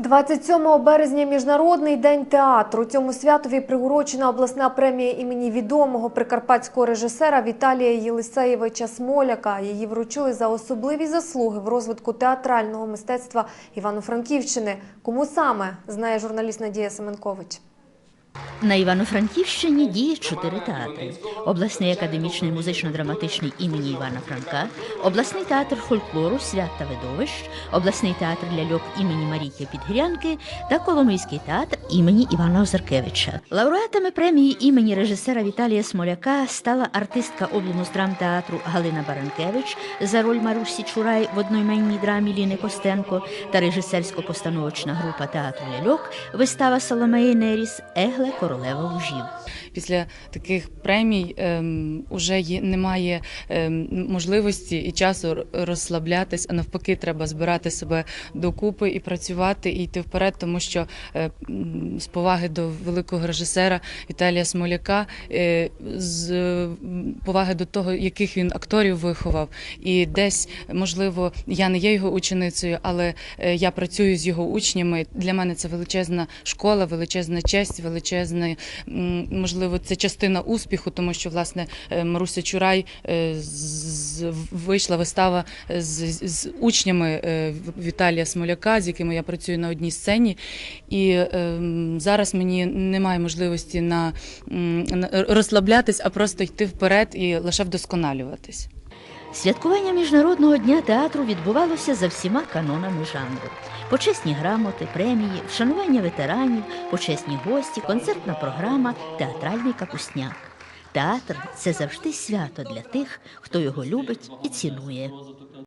27 березня міжнародний день театру. Цьому святові приурочена обласна премія імені відомого прикарпатського режисера Віталія Єлисеєвича Смоляка. Її вручили за особливі заслуги в розвитку театрального мистецтва Івано-Франківщини. Кому саме знає журналіст Надія Семенкович. На Івано-Франківщині діє чотири театри: обласний академічний музично-драматичний імені Івана Франка, обласний театр фольклору, свят та видовищ, обласний театр ляльок імені Марійки Підгірянки та Коломийський театр імені Івана Озаркевича. Лауреатами премії імені режисера Віталія Смоляка стала артистка облмуздрамтеатру Галина Баранкевич за роль Марусі Чурай в одноіменній драмі Ліни Костенко та режисерсько-постановочна група театру ляльок вистава Соломеї Неріс Егле Королева Лужів. Після таких премій ем, уже є, немає ем, можливості і часу розслаблятись, а навпаки, треба збирати себе докупи і працювати, і йти вперед, тому що е, з поваги до великого режисера Віталія Смоляка, е, з поваги до того, яких він акторів виховав, і десь, можливо, я не є його ученицею, але е, я працюю з його учнями. Для мене це величезна школа, величезна честь, величезна, м, можливо, це частина успіху, тому що власне е, Маруся Чурай е, вийшла вистава з, з учнями е, Віталія Смоляка, з якими я працюю на одній сцені. І ем, зараз мені немає можливості на розслаблятись, а просто йти вперед і лише вдосконалюватись. Святкування Міжнародного дня театру відбувалося за всіма канонами жанру: почесні грамоти, премії, вшанування ветеранів, почесні гості, концертна програма, театральний капусняк. Театр це завжди свято для тих, хто його любить і цінує.